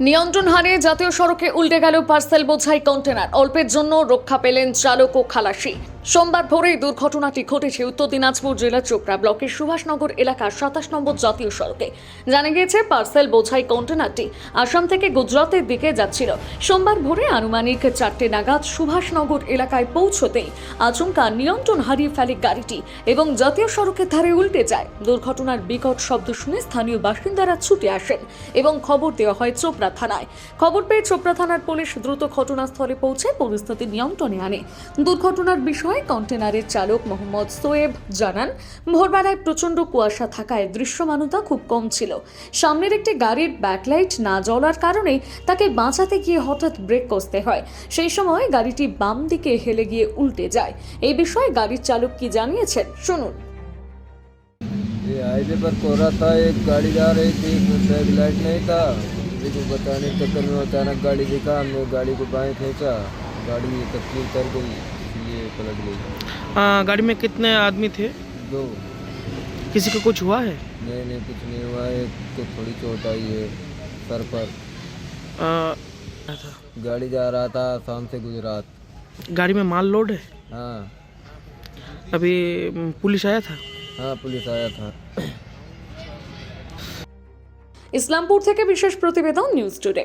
নিয়ন্ত্রণ হারিয়ে জাতীয় সড়কে উল্টে গেল পার্সেল বোঝাই কন্টেনার। অল্পের জন্য রক্ষা পেলেন চালক ও খালাসি। সোমবার ভোরে দুর্ঘটনাটি ঘটেছে উত্তর দিনাজপুর জেলার চোপড়া ব্লকের সুভাষনগর এলাকার সাতাশ নম্বর জাতীয় সড়কে। জানা গিয়েছে, পার্সেল বোঝাই কন্টেনারটি আসাম থেকে গুজরাতের দিকে যাচ্ছিল। সোমবার ভোরে আনুমানিক চারটে নাগাদ সুভাষনগর এলাকায় পৌঁছতেই আচমকা নিয়ন্ত্রণ হারিয়ে ফেলে গাড়িটি এবং জাতীয় সড়কের ধারে উল্টে যায়। দুর্ঘটনার বিকট শব্দ শুনে স্থানীয় বাসিন্দারা ছুটে আসেন এবং খবর দেওয়া হয় চোপড়া থানায়। খবর পেয়ে চোপড়া থানার পুলিশ দ্রুত ঘটনাস্থলে পৌঁছে পরিস্থিতি নিয়ন্ত্রণে আনে। দুর্ঘটনার বিষয়ে কন্টেনারের চালক মোহাম্মদ সোয়েব জানান ভোরবেলায় প্রচণ্ড কুয়াশা থাকায় দৃশ্যমানতা খুব কম ছিল সামনের একটি গাড়ির ব্যাকলাইট না জ্বলার কারণে তাকে বাঁচাতে গিয়ে হঠাৎ ব্রেক কষতে হয় সেই সময় গাড়িটি বাম দিকে হেলে গিয়ে উল্টে যায় এই বিষয়ে গাড়ির চালক কি জানিয়েছেন শুনুন ये हाईवे पर कोहरा था एक गाड़ी जा रही थी बैक लाइट नहीं था किसी को बचाने के चक्कर में अचानक गाड़ी दिखा हमने गाड़ी को बाएं खींचा गाड़ी तकलीफ कर गई इसलिए पलट गई आ, गाड़ी में कितने आदमी थे दो किसी को कुछ हुआ है नहीं नहीं कुछ नहीं हुआ एक तो थोड़ी चोट आई है सर पर आ, था। गाड़ी जा रहा था शाम से गुजरात गाड़ी में माल लोड है हाँ अभी म, पुलिस आया था हाँ पुलिस आया था ইসলামপুর থেকে বিশেষ প্রতিবেদন নিউজ টুডে